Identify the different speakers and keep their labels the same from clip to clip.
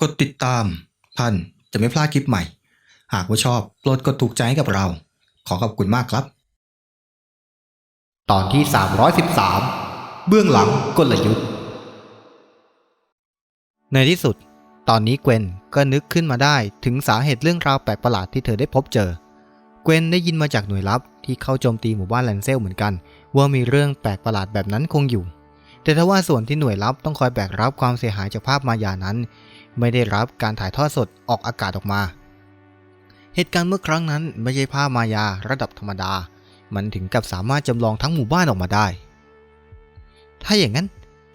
Speaker 1: กดติดตามท่านจะไม่พลาดคลิปใหม่ หากว่าชอบโปรดกดถูกใจให้กับเรา ขอขอบคุณมากครับ ตอนที่ 313 เบื้องหลังกลยุทธ์ ในที่สุด ตอนนี้เกวนก็นึกขึ้นมาได้ถึงสาเหตุเรื่องราวแปลกประหลาดที่เธอได้พบเจอ เกวนได้ยินมาจากหน่วยลับที่เข้าโจมตีหมู่บ้านแลนเซลเหมือนกัน ว่ามีเรื่องแปลกประหลาดแบบนั้นคงอยู่ แต่ถ้าว่าส่วนที่หน่วยลับต้องคอยแบกรับความเสียหายจากภาพมายานั้น ไม่ได้รับการถ่ายทอดสดออกอากาศออกมา เหตุการณ์เมื่อครั้งนั้นไม่ใช่ภาพมายาระดับธรรมดา มันถึงกับสามารถจำลองทั้งหมู่บ้านออกมาได้ ถ้าอย่างนั้น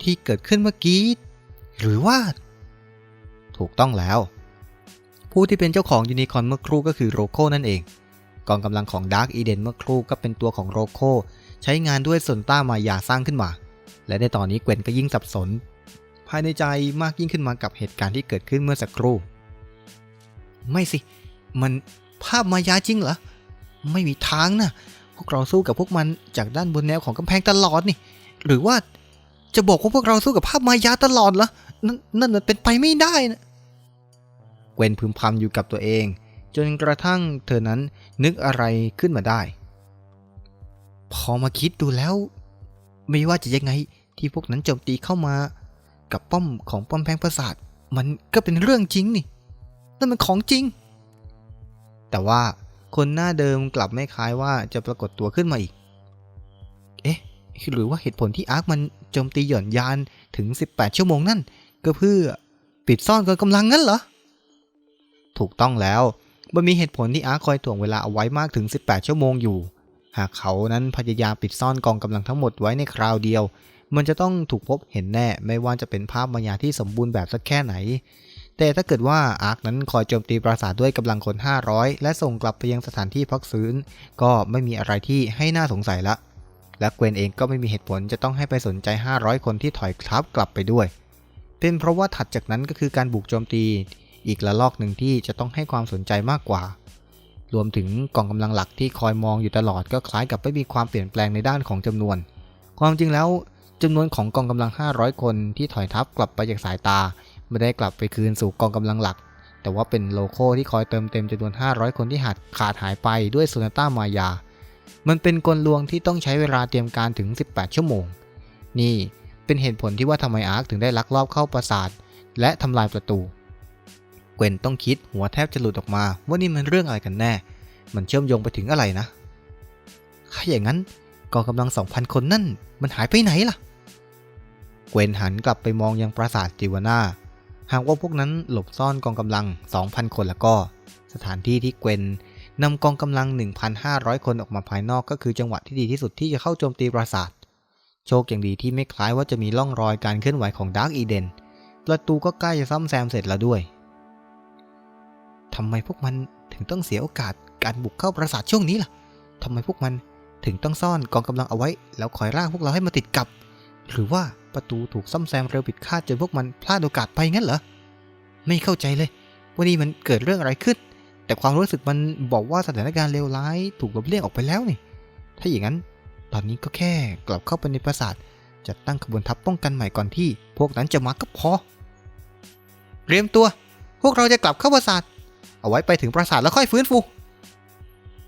Speaker 1: ที่เกิดขึ้นเมื่อกี้ หรือว่า ถูกต้องแล้ว ผู้ที่เป็นเจ้าของยูนิคอนเมื่อครู่ก็คือโรโคนั่นเองกองกำลังของดาร์กอีเดนเมื่อครู่ก็เป็นตัวของโรโคใช้งานด้วยส่วนต้ามายาสร้างขึ้นมา และในตอนนี้เกวนก็ยิ่งสับสนายในใจมากยิ่งขึ้นมากับเหตุการณ์ที่เกิดขึ้นเมื่อสักครู่ ไม่สิ มันภาพมายาจริงเหรอ ไม่มีทางนะ พวกเราสู้กับพวกมันจากด้านบนแนวของกำแพงตลอดนี่ หรือว่าจะบอกว่าพวกเราสู้กับภาพมายาตลอดเหรอ นั่นนั่นเป็นไปไม่ได้นะ เกวนพึมพำอยู่กับตัวเอง จนกระทั่งเธอนั้นนึกอะไรขึ้นมาได้ พอมาคิดดูแล้ว ไม่ว่าจะยังไงที่พวกนั้นโจมตีเข้ามา กับป้อมของป้อมแพงประสาท มันก็เป็นเรื่องจริงนี่นั่นมันของจริง แต่ว่าคนหน้าเดิมกลับไม่คล้ายว่าจะปรากฏตัวขึ้นมาอีก เอ๊ะ หรือว่าเหตุผลที่อาร์คมันโจมตีหย่อนยานถึง 18 ชั่วโมงนั่น ก็เพื่อปิดซ่อนกองกำลังงั้นเหรอ ถูกต้องแล้ว มันมีเหตุผลที่อาร์คคอยถ่วงเวลาเอาไว้มากถึง 18 ชั่วโมงอยู่ หากเขานั้นพยายามปิดซ่อนกองกำลังทั้งหมดไว้ในคราวเดียว มันจะต้องถูกพบเห็นแน่ ไม่ว่าจะเป็นภาพมายาที่สมบูรณ์แบบสักแค่ไหน แต่ถ้าเกิดว่าอาร์คนั้นคอยโจมตีปราสาทด้วยกำลังคน 500 และส่งกลับไปยังสถานที่พักฟื้น ก็ไม่มีอะไรที่ให้น่าสงสัยละ และเกวนเองก็ไม่มีเหตุผลจะต้องให้ไปสนใจ 500 คนที่ถอยทับกลับไปด้วย เป็นเพราะว่าถัดจากนั้นก็คือการบุกโจมตี อีกระลอกหนึ่งที่จะต้องให้ความสนใจมากกว่ารวมถึงกองกำลังหลักที่คอยมองอยู่ตลอดก็คล้ายกับไม่มีความเปลี่ยนแปลงในด้านของจำนวน ความจริงแล้ว จำนวนของกองกำลัง 500 คนที่ถอยทับกลับไปจากสายตา ไม่ได้กลับไปคืนสู่กองกำลังหลัก แต่ว่าเป็นโลโก้ที่คอยเติมเต็มจำนวน 500 คนที่หัดขาดหายไปด้วยโซนาต้ามายา มันเป็นกลลวงที่ต้องใช้เวลาเตรียมการถึง 18 ชั่วโมง นี่เป็นเหตุผลที่ว่าทำไมอาร์คถึงได้ลักลอบเข้าปราสาท และทำลายประตูเกวนต้องคิดหัวแทบจะหลุดออกมาว่านี่มันเรื่องอะไรกันแน่ มันเชื่อมโยงไปถึงอะไรนะถ้าอย่างนั้นกองกำลัง 2,000 คนนั่นมันหายไปไหนล่ะ เกวนหันกลับไปมองยังปราสาทติวาน่า หากว่าพวกนั้นหลบซ่อนกองกำลัง 2,000 คนแล้วก็ สถานที่ที่เกวนนำกองกำลัง 1,500 คนออกมาภายนอกก็คือจังหวะที่ดีที่สุดที่จะเข้าโจมตีปราสาท โชคอย่างดีที่ไม่คล้ายว่าจะมีร่องรอยการเคลื่อนไหวของดาร์กอีเดน ประตูก็ใกล้จะซ่อมแซมเสร็จแล้วด้วยทำไมพวกมันถึงต้องเสียโอกาสการบุกเข้าปราสาทช่วงนี้ล่ะทำไมพวกมันถึงต้องซ่อนกองกำลังเอาไว้ แล้วคอยร่างพวกเราให้มาติดกับ หรือว่า ประตูถูกซ่อมแซมเร็วผิดคาดจนพวกมันพลาดโอกาสไปงั้นเหรอ ไม่เข้าใจเลยว่านี่มันเกิดเรื่องอะไรขึ้น แต่ความรู้สึกมันบอกว่าสถานการณ์เลวร้ายถูกลบเลี่ยงออกไปแล้วนี่ ถ้าอย่างนั้น ตอนนี้ก็แค่กลับเข้าไปในปราสาทจัดตั้งขบวนทัพป้องกันใหม่ก่อนที่ พวกนั้นจะมาก็พอ เตรียมตัว พวกเราจะกลับเข้าปราสาท เอาไว้ไปถึงปราสาทแล้วค่อยฟื้นฟู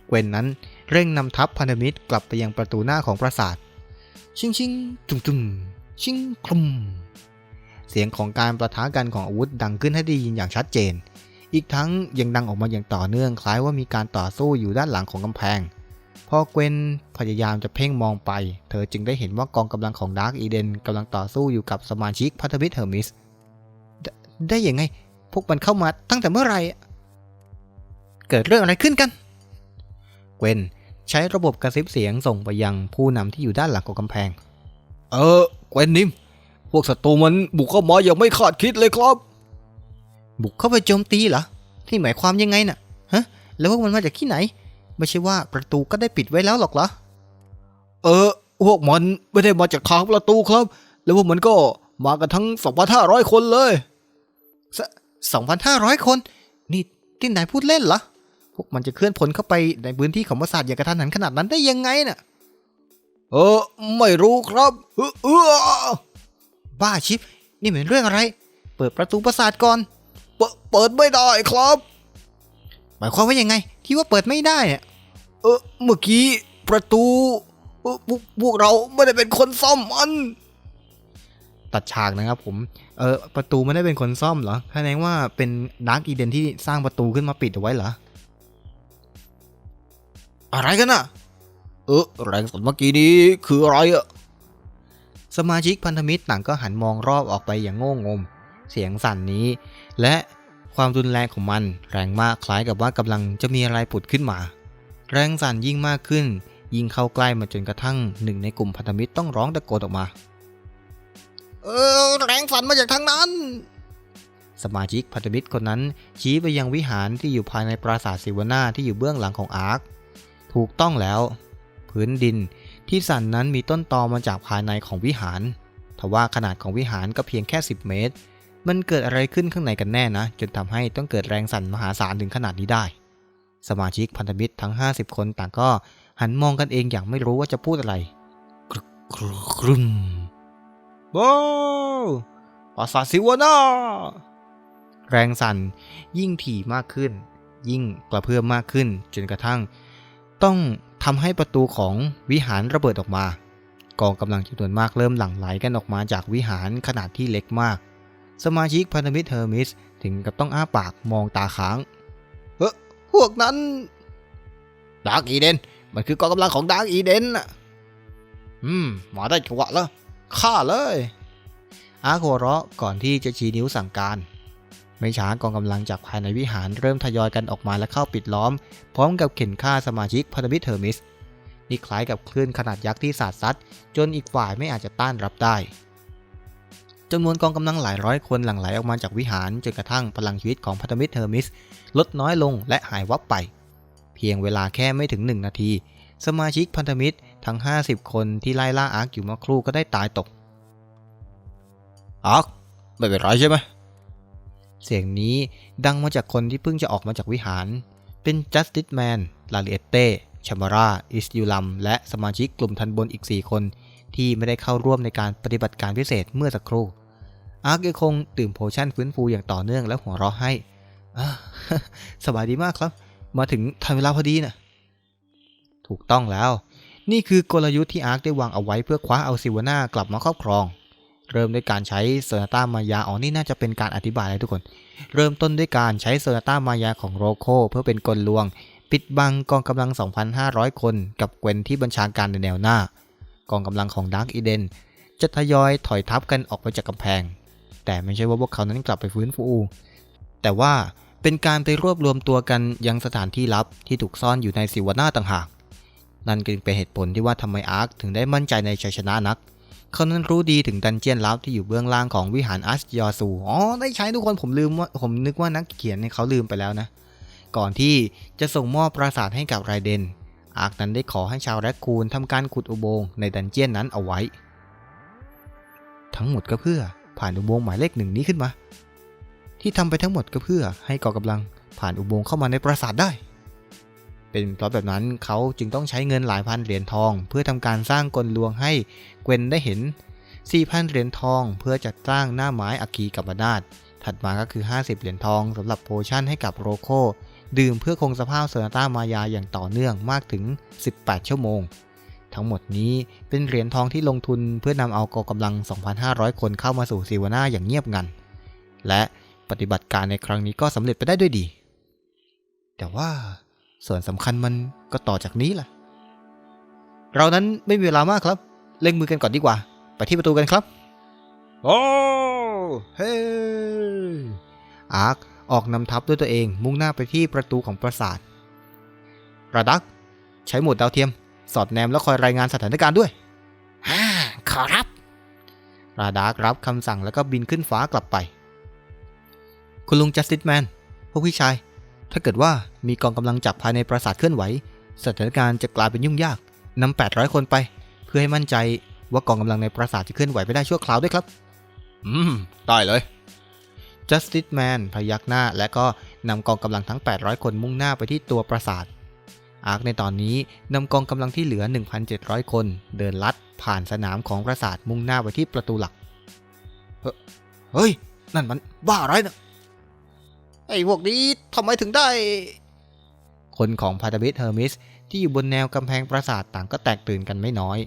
Speaker 1: เกวนนั้นเร่งนำทัพพันธมิตรกลับไปยังประตูหน้าของปราสาท ชิงชิงจุงจุง ชิงคลุมเสียงของการประทะกันของอาวุธดังขึ้นให้ได้ยินอย่างชัดเจน อีกทั้งยังดังออกมาอย่างต่อเนื่องคล้ายว่ามีการต่อสู้อยู่ด้านหลังของกำแพง พอเกวนพยายามจะเพ่งมองไป เธอจึงได้เห็นว่ากองกำลังของดาร์กอีเดนกำลังต่อสู้อยู่กับสมาชิกพันธมิตเฮอร์มิสได้ได้ยังไง พวกมันเข้ามาตั้งแต่เมื่อไหร่ เกิดเรื่องอะไรขึ้นกัน เกวนใช้ระบบกระซิบเสียงส่งไปยังผู้นำที่อยู่ด้านหลังของกำแพง
Speaker 2: เออเกวนนิม พวกศัตรูมันบุกเข้ามาอย่างไม่คาดคิดเลยครับ
Speaker 1: บุกเข้าไปโจมตีเหรอ ที่หมายความยังไงน่ะ ฮะ แล้วพวกมันมาจากที่ไหน ไม่ใช่ว่าประตูก็ได้ปิดไว้แล้วหรอกเหรอ
Speaker 2: เออ พวกมันไม่ได้มาจากทางประตูครับ แล้วพวกมันก็มากันทั้ง 2,500 คนเลย
Speaker 1: 2,500 คน นี่ที่นายพูดเล่นเหรอ พวกมันจะเคลื่อนพลเข้าไปในพื้นที่ของปราสาทอย่างกระทันหันขนาดนั้นได้ยังไงน่ะ
Speaker 2: เออ ไม่รู้ครับเออเออ
Speaker 1: บ้าชิป นี่เป็นเรื่องอะไร เปิดประตูปราสาทก่อน
Speaker 2: เปเปิดไม่ได้ครับ
Speaker 1: หมายความว่ายังไง ที่ว่าเปิดไม่ได้อะ
Speaker 2: เออเมื่อกี้ประตูพวกพวกเราไม่ได้เป็นคนซ่อมมัน
Speaker 1: ตัดฉากนะครับผม เออประตูไม่ได้เป็นคนซ่อมเหรอแสดงว่าเป็นดาร์กอีเดนที่สร้างประตูขึ้นมาปิดเอาไว้เหรอ
Speaker 2: อะไรกันน่ะ เออแรงสั่นเมื่อกี้นี้คืออะไรอะ
Speaker 1: สมาชิกพันธมิตรต่างก็หันมองรอบออกไปอย่างโง่งม เสียงสั่นนี้ และความรุนแรงของมัน แรงมากคล้ายกับว่ากำลังจะมีอะไรผุดขึ้นมา แรงสั่นยิ่งมากขึ้น ยิ่งเข้าใกล้มาจนกระทั่งหนึ่งในกลุ่มพันธมิตรต้องร้องตะโกนออกมา
Speaker 2: เออแรงสั่นมาจากทางนั้น
Speaker 1: สมาชิกพันธมิตรคนนั้น ชี้ไปยังวิหารที่อยู่ภายในปราสาทสิวนาที่อยู่เบื้องหลังของอาร์คถูกต้องแล้ว พื้นดิน ที่สั่นนั้นมีต้นตอมาจากภายในของวิหาร ทว่าขนาดของวิหารก็เพียงแค่ 10 เมตร มันเกิดอะไรขึ้นข้างในกันแน่นะ จนทำให้ต้องเกิดแรงสั่นมหาศาลถึงขนาดนี้ได้ สมาชิกพันธมิตรทั้ง 50 คนต่างก็หันมองกันเองอย่างไม่รู้ว่าจะพูดอะไร
Speaker 2: กรึกรึมว้าปราสาทสิวนา
Speaker 1: แรงสั่นยิ่งถี่มากขึ้น ยิ่งกระเพื่อมมากขึ้น จนกระทั่ง ต้อง ทำให้ประตูของวิหารระเบิดออกมา กองกำลังจำนวนมากเริ่มหลั่งไหลกันออกมาจากวิหารขนาดที่เล็กมาก สมาชิกพันธมิตรเฮอร์มิสถึงกับต้องอ้าปากมองตาค้างเฮ้
Speaker 2: พวกนั้นดาร์กอีเดน มันคือกองกำลังของดาร์กอีเดนน่ะอืม มาได้จังหวะแล้วฆ่าเลย
Speaker 1: อาร์คหัวเราะก่อนที่จะชี้นิ้วสั่งการ ไม่ช้ากองกำลังจากภายในวิหารเริ่มทยอยกันออกมาและเข้าปิดล้อม พร้อมกับเข็นฆ่าสมาชิกพันธมิตรเทอร์มิสนี่คล้ายกับคลื่นขนาดยักษ์ที่สาดซัดจนอีกฝ่ายไม่อาจจะต้านรับได้จำนวนกองกำลังหลายร้อยคนหลั่งไหลออกมาจากวิหารจนกระทั่งพลังชีวิตของพันธมิตรเทอร์มิส ลดน้อยลงและหายวับไป เพียงเวลาแค่ไม่ถึงหนึ่งนาที สมาชิกพันธมิตรทั้ง 50 คนที่ไล่ล่าอาร์คอยู่มื่อครู่ก็ได้ตายตก
Speaker 2: อาร์คไม่เป็นไรใช่ไหม
Speaker 1: เสียงนี้ดังมาจากคนที่เพิ่งจะออกมาจากวิหาร เป็น Justice Man ลาลิเอเต้ชัมารา อิสยูลัม และสมาชิกกลุ่มทันบนอีก 4 คน ที่ไม่ได้เข้าร่วมในการปฏิบัติการพิเศษเมื่อสักครู่ อาร์คยังคงดื่มโพชั่นฟื้นฟูอย่างต่อเนื่องและหัวเราะให้ สบายดีมากครับ มาถึงทันเวลาพอดีนะถูกต้องแล้ว นี่คือกลยุทธ์ที่อาร์คได้วางเอาไว้เพื่อคว้าเอาซิวานากลับมาครอบครอง เริ่มด้วยการใช้เซอร์ต้ามายาอ๋อนี่น่าจะเป็นการอธิบายเลยทุกคน เริ่มต้นด้วยการใช้เซอร์ต้ามายาของโรโคเพื่อเป็นกลลวง ปิดบังกองกำลัง 2,500 คน กับเกวนที่บัญชาการในแนวหน้า กองกำลังของดาร์กอีเดนจะทยอยถอยทับกันออกไปจากกำแพง แต่ไม่ใช่ว่าพวกเขานั้นกลับไปฟื้นฟู แต่ว่าเป็นการไปรวบรวมตัวกันยังสถานที่ลับที่ถูกซ่อนอยู่ในสิวนาต่างหาก นั่นจึงเป็นเหตุผลที่ว่าทำไมอาร์คถึงได้มั่นใจในชัยชนะนัก เขานั้นรู้ดีถึงดันเจียนลับที่อยู่เบื้องล่างของวิหารอัสยอซู อ๋อ ได้ใช้ทุกคนผมลืมว่าผมนึกว่านักเขียนเนี่ยเขาลืมไปแล้วนะ ก่อนที่จะส่งมอบปราสาทให้กับไรเดน อาร์คนั้นได้ขอให้ชาวแรคคูนทำการขุดอุโมงค์ในดันเจียนนั้นเอาไว้ ทั้งหมดก็เพื่อผ่านอุโมงค์หมายเลขหนึ่งนี้ขึ้นมา ที่ทำไปทั้งหมดก็เพื่อให้กองกำลังผ่านอุโมงค์เข้ามาในปราสาทได้ เป็นเพราะแบบนั้นเขาจึงต้องใช้เงินหลายพันเหรียญทอง เพื่อทำการสร้างกลลวงให้เกวนได้เห็น 4,000 เหรียญทอง เพื่อจัดสร้างหน้าไม้อัคีกับบนาตถัดมาก็คือ 50 เหรียญทองสำหรับโพชั่นให้กับโรโคดื่มเพื่อคงสภาพเซอร์ต้ามายาอย่างต่อเนื่องมากถึง 18 ชั่วโมง ทั้งหมดนี้เป็นเหรียญทองที่ลงทุนเพื่อนำเอากองกำลัง 2,500 คนเข้ามาสู่ซีวาน่าอย่างเงียบงัน และปฏิบัติการในครั้งนี้ก็สำเร็จไปได้ด้วยดี แต่ว่า ส่วนสำคัญมันก็ต่อจากนี้ล่ะ เรานั้นไม่มีเวลามากครับ เล่งมือกันก่อนดีกว่า ไปที่ประตูกันครับ
Speaker 2: โอ้เฮ้
Speaker 1: อาร์คออกนำทัพด้วยตัวเองมุ่งหน้าไปที่ประตูของปราสาทระดัก ใช้โหมดดาวเทียม สอดแนมแล้วคอยรายงานสถานการณ์ด้วย
Speaker 2: ฮ่าขอรับ
Speaker 1: ราดาร์กรับคำสั่งแล้วก็บินขึ้นฟ้ากลับไป คุณลุงจัสติสแมนพวกพี่ชาย ถ้าเกิดว่ามีกองกำลังจากภายในปราสาทเคลื่อนไหว สถานการณ์จะกลายเป็นยุ่งยากนำ800 คนไป เพื่อให้มั่นใจว่ากองกำลังในปราสาทจะเคลื่อนไหวไปได้ชั่วคราวด้วยครับ
Speaker 2: อืมได้เลย
Speaker 1: Justice Man พยักหน้าและก็นำกองกำลังทั้ง 800 คนมุ่งหน้าไปที่ตัวปราสาท อาร์คในตอนนี้นำกองกำลังที่เหลือ 1,700 คน เดินลัดผ่านสนามของปราสาทมุ่งหน้าไปที่ประตูหลัก
Speaker 2: เฮ้ย นั่นมันบ้าอะไรนะ ไอ้พวกนี้ทำไมถึงได้
Speaker 1: คนของพันธมิตรเฮอร์มิสที่อยู่บนแนวกำแพงปราสาทต่างก็แตกตื่นกันไม่น้อย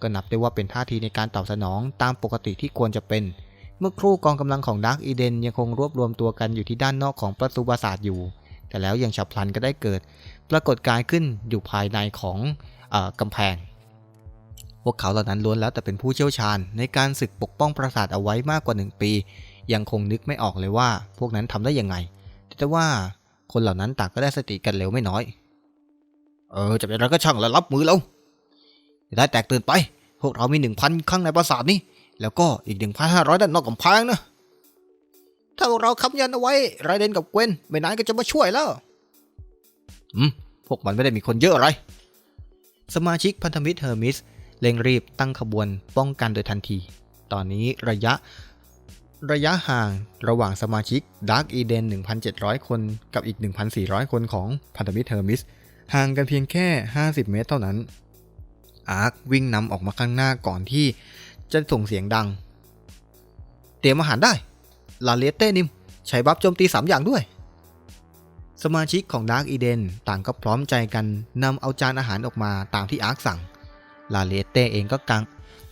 Speaker 1: ก็นับได้ว่าเป็นท่าทีในการตอบสนองตามปกติที่ควรจะเป็น เมื่อครู่กองกำลังของดาร์กอีเดนยังคงรวบรวมตัวกันอยู่ที่ด้านนอกของประตูปราสาทอยู่ แต่แล้วยังฉับพลันก็ได้เกิด ปรากฏการ์ขึ้นอยู่ภายในของอกำแพง พวกเขาเหล่านั้นล้วนแล้วแต่เป็นผู้เชี่ยวชาญ ในการศึกปกป้องปราสาทเอาไว้มากกว่าหนึ่งปี ยังคงนึกไม่ออกเลยว่า พวกนั้นทำได้ยังไง แต่ว่าคนเหล่านั้นต่างก็ได้สติกันเร็วไม่น้อย
Speaker 2: เออ จะเป็นอะไรก็ช่างแล้วรับมือแล้วอย่าได้แตกตื่นไป พวกเรามีหนึ่งพันข้างในปราสาทนี่ แล้วก็อีกหนึ่งพันห้าร้อยด้านนอกกำแพงนะ ถ้าพวกเราค้ำยันเอาไว้ไรเดนกับเกวนไม่นานก็จะมาช่วยแล้ว
Speaker 1: อืม พวกมันไม่ได้มีคนเยอะอะไร สมาชิกพันธมิตรเฮอร์มิสเร่งรีบตั้งขบวนป้องกันโดยทันที ตอนนี้ระยะ ระยะห่างระหว่างสมาชิก Dark Eden 1,700 คนกับอีก 1,400 คนของพันธมิตรเฮอร์มิส ห่างกันเพียงแค่ 50 เมตรเท่านั้น อาร์ควิ่งนำออกมาข้างหน้าก่อนที่จะส่งเสียงดัง เตรียมอาหารได้ ลาเลเต้นิม ใช้บัฟโจมตี 3 อย่างด้วย สมาชิกของ Dark Eden ต่างก็พร้อมใจกันนำเอาจานอาหารออกมาตามที่อาร์คสั่ง ลาเลเต้เองก็กาง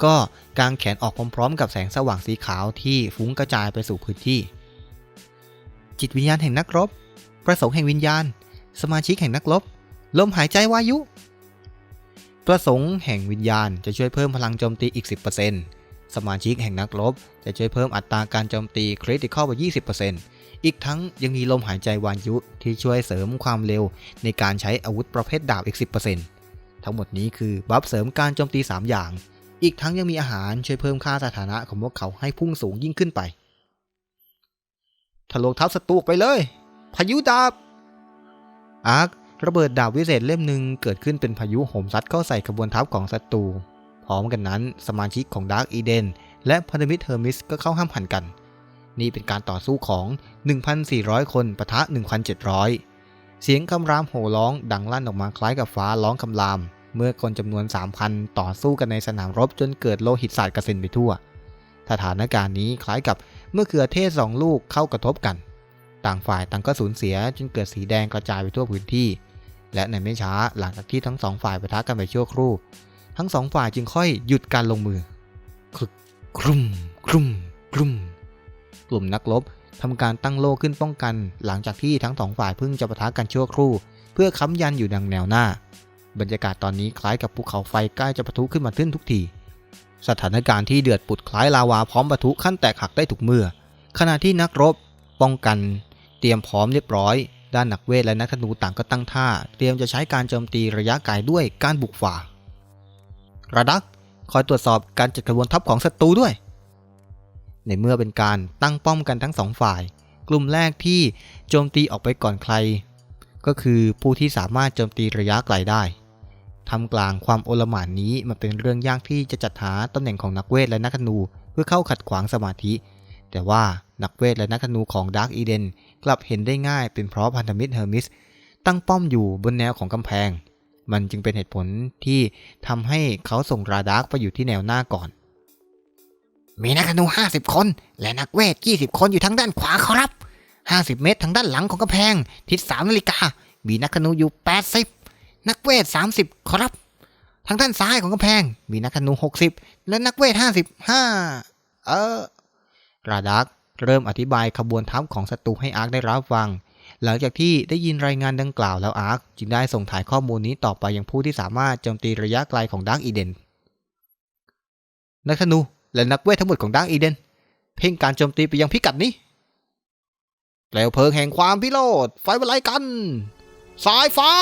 Speaker 1: ก็กางแขนออกพร้อมๆ กับแสงสว่างสีขาวที่ฟุ้งกระจายไปสู่พื้นที่ จิตวิญญาณแห่งนักรบ ประสงค์แห่งวิญญาณ สมาชิกแห่งนักรบ ลมหายใจวายุ ประสงค์แห่งวิญญาณจะช่วยเพิ่มพลังโจมตีอีก 10%สมาชิกแห่งนักรบ จะช่วยเพิ่มอัตราการโจมตีคริติคอลไป 20%อีกทั้งยังมีลมหายใจวายุที่ช่วยเสริมความเร็วในการใช้อาวุธประเภทดาบอีก 10%ทั้งหมดนี้คือบัฟเสริมการโจมตี 3 อย่าง อีกทั้งยังมีอาหารช่วยเพิ่มค่าสถานะของพวกเขาให้พุ่งสูงยิ่งขึ้นไปทะลวงทับศัตรูกไปเลย พายุดาบ อาร์คระเบิดดาบวิเศษเล่มหนึ่งเกิดขึ้นเป็นพายุโหมซัดเข้าใส่ขบวนทัพของศัตรู พร้อมกันนั้น สมาชิกของดาร์กอีเดนและพันธมิตรเฮอร์มิสก็เข้าห้ามหันกัน นี่เป็นการต่อสู้ของ 1,400 คนปะทะ 1,700 เสียงคำรามโห่ร้องดังลั่นออกมาคล้ายกับฟ้าร้องคำราม เมื่อคนจำนวน 3,000 ต่อสู้กันในสนามรบจนเกิดโลหิตสาดกระเซ็นไปทั่ว สถานการณ์นี้คล้ายกับเมื่อเขือเทศสองลูกเข้ากระทบกัน ต่างฝ่ายต่างก็สูญเสียจนเกิดสีแดงกระจายไปทั่วพื้นที่ และในไม่ช้าหลังจากที่ทั้งสองฝ่ายปะทะกันไปชั่วครู่ ทั้งสองฝ่ายจึงค่อยหยุดการลงมือคึกครุ่มครุ่มครุ่มกลุ่มนักรบทำการตั้งโล่ขึ้นป้องกัน หลังจากที่ทั้งสองฝ่ายเพิ่งจะปะทะกันชั่วครู่ เพื่อค้ำยันอยู่ดังแนวหน้า บรรยากาศตอนนี้คล้ายกับภูเขาไฟใกล้จะปะทุขึ้นมาขึ้นทุกที สถานการณ์ที่เดือดปุดคล้ายลาวาพร้อมปะทุขั้นแตกหักได้ทุกเมื่อ ขณะที่นักรบ ป้องกัน เตรียมพร้อมเรียบร้อย ด้านนักเวทและนักธนูต่างก็ตั้งท่า เตรียมจะใช้การโจมตีระยะไกลด้วยการบุกฝ่า ระดักคอยตรวจสอบการจัดกระบวนทัพของศัตรูด้วย ในเมื่อเป็นการตั้งป้อมกันทั้งสองฝ่าย กลุ่มแรกที่โจมตีออกไปก่อนใคร ก็คือผู้ที่สามารถโจมตีระยะไกลได้ ทำกลางความโอลหม่านนี้มันเป็นเรื่องยากที่จะจัดหาตำแหน่งของนักเวทและนักธนูเพื่อเข้าขัดขวางสมาธิ แต่ว่านักเวทและนักธนูของดาร์กอีเดนกลับเห็นได้ง่ายเป็นเพราะพันธมิตรเฮอร์มิสตั้งป้อมอยู่บนแนวของกำแพง มันจึงเป็นเหตุผลที่ทำให้เขาส่งราดาร์กไปอยู่ที่แนวหน้าก่อน
Speaker 2: มีนักธนูห้าสิบคน และนักเวทยี่สิบคนอยู่ทางด้านขวาครับห้าสิบเมตรทางด้านหลังของกำแพง ทิศสามนาฬิกา มีนักธนูอยู่แปดสิบ นักเวทสามสิบครับ ทางด้านซ้ายของกำแพง มีนักธนูหกสิบและนักเวทห้าสิบห้าเออ
Speaker 1: ราดาร์กเริ่มอธิบายขบวนทัพของศัตรูให้อาร์คได้รับฟัง หลังจากที่ได้ยินรายงานดังกล่าวแล้วอาร์คจึงได้ส่งถ่ายข้อมูลนี้ต่อไปยังผู้ที่สามารถโจมตีระยะไกลของดาร์กอีเดน นักธนูและนักเวททั้งหมดของดาร์กอีเดน เพ่งการโจมตีไปยังพิกัดนี้
Speaker 2: เปลวเพลิงแห่งความพิโรธไฟบรรลัยกัน สายฟ้า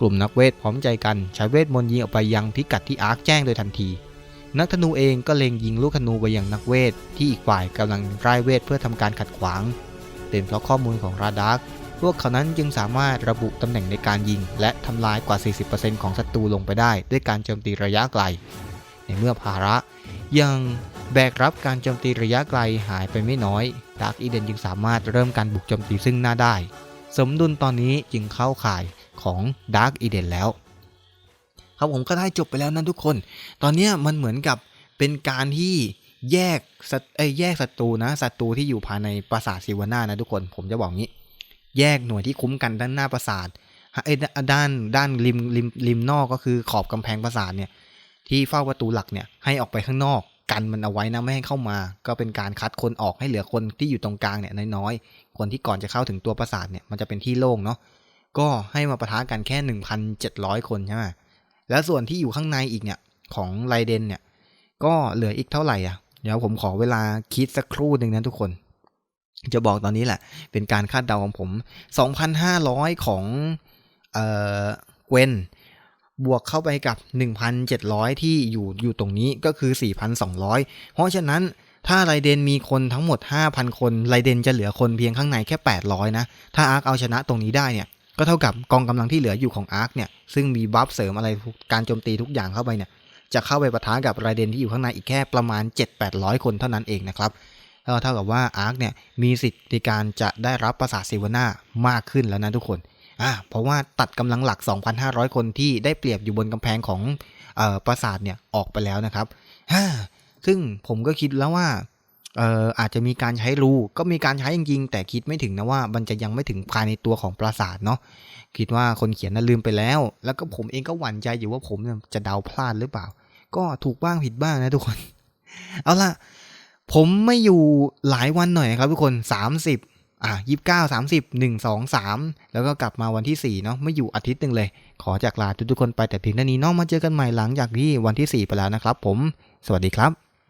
Speaker 1: กลุ่มนักเวทพร้อมใจกันใช้เวทมนต์ยิงออกไปยังพิกัดที่อาร์คแจ้งโดยทันที นักธนูเองก็เล็งยิงลูกธนูไปยังนักเวท ที่อีกฝ่ายกำลังไร่เวทเพื่อทำการขัดขวาง เป็นเพราะข้อมูลของราดาร์กพวกเขานั้นจึงสามารถระบุตำแหน่งในการยิง และทำลายกว่า 40%ของศัตรูลงไปได้ ด้วยการโจมตีระยะไกล ในเมื่อภาระ ยังแบกรับการโจมตีระยะไกลหายไปไม่น้อยดาร์กอีเดนจึงสามารถเริ่มการบุกโจมตีซึ่งหน้าได้ สมดุลตอนนี้จึงเข้าข่าย ของดาร์กอีเดนแล้ว ครับผมก็ได้จบไปแล้วนะทุกคน ตอนนี้มันเหมือนกับเป็นการที่แยกศัตเอ้แยกศัตรูนะศัตรูที่อยู่ภายในปราสาทซิวาน่านะทุกคนผมจะบอกงี้ แยกหน่วยที่คุ้มกันด้านหน้าปราสาทไอ้ด้านด้านริมริมริมนอกก็คือขอบกำแพงปราสาทเนี่ยที่เฝ้าประตูหลักเนี่ยให้ออกไปข้างนอกกันมันเอาไว้นะไม่ให้เข้ามา ก็เป็นการคัดคนออกให้เหลือคนที่อยู่ตรงกลางเนี่ยน้อยๆคนที่ก่อนจะเข้าถึงตัวปราสาทเนี่ยมันจะเป็นที่โล่งเนาะ ก็ให้มาปะทะกันแค่ 1,700 คนใช่ไหมแล้วส่วนที่อยู่ข้างในอีกเนี่ยของไรเดนเนี่ย ก็เหลืออีกเท่าไหร่อะ เดี๋ยวผมขอเวลาคิดสักครู่หนึ่งนะทุกคน จะบอกตอนนี้แหละ เป็นการคาดเดาของผม 2,500 ของเอ่อเกวนบวกเข้าไปกับ 1,700 ที่อยู่อยู่ตรงนี้ก็คือ 4,200 เพราะฉะนั้นถ้าไรเดนมีคนทั้งหมด 5,000 คนไรเดนจะเหลือคนเพียงข้างในแค่ 800 นะ ถ้าอาร์คเอาชนะตรงนี้ได้เนี่ย ก็เท่ากับกองกำลังที่เหลืออยู่ของอาร์คเนี่ยซึ่งมีบัฟเสริมอะไรการโจมตีทุกอย่างเข้าไปเนี่ยจะเข้าไปปะทะกับไรเดนที่อยู่ข้างในอีกแค่ประมาณ 7-800 คนเท่านั้นเองนะครับก็เท่ากับว่าอาร์คเนี่ยมีสิทธิ์ในการจะได้รับปราสาทซิวานามากขึ้นแล้วนะทุกคนอ่าเพราะว่าตัดกำลังหลัก 2,500 คนที่ได้เปรียบอยู่บนกำแพงของอปราสาทเนี่ยออกไปแล้วนะครับฮ่าซึ่งผมก็คิดแล้วว่า เอ่ออาจจะมีการใช้รูก็มีการใช้จริงๆแต่คิดไม่ถึงนะว่ามันจะยังไม่ถึงภายในตัวของปราสาทเนาะคิดว่าคนเขียนน่ะลืมไปแล้ว แล้วก็ผมเองก็หวั่นใจอยู่ว่าผมจะเดาพลาดหรือเปล่า ก็ถูกบ้างผิดบ้างนะทุกคน เอาล่ะ ผมไม่อยู่หลายวันหน่อยนะครับทุกคน 30 อะยี่สิบเก้าสามสิบหนึ่งสองสามแล้วก็กลับมาวันที่สี่เนาะไม่อยู่อาทิตย์หนึ่งเลย ขอจากลาทุกๆคนไปแต่เพียงเท่านี้นอกมาเจอกันใหม่หลังจากที่วันที่สี่ไปแล้วนะครับ ผม สวัสดีครับ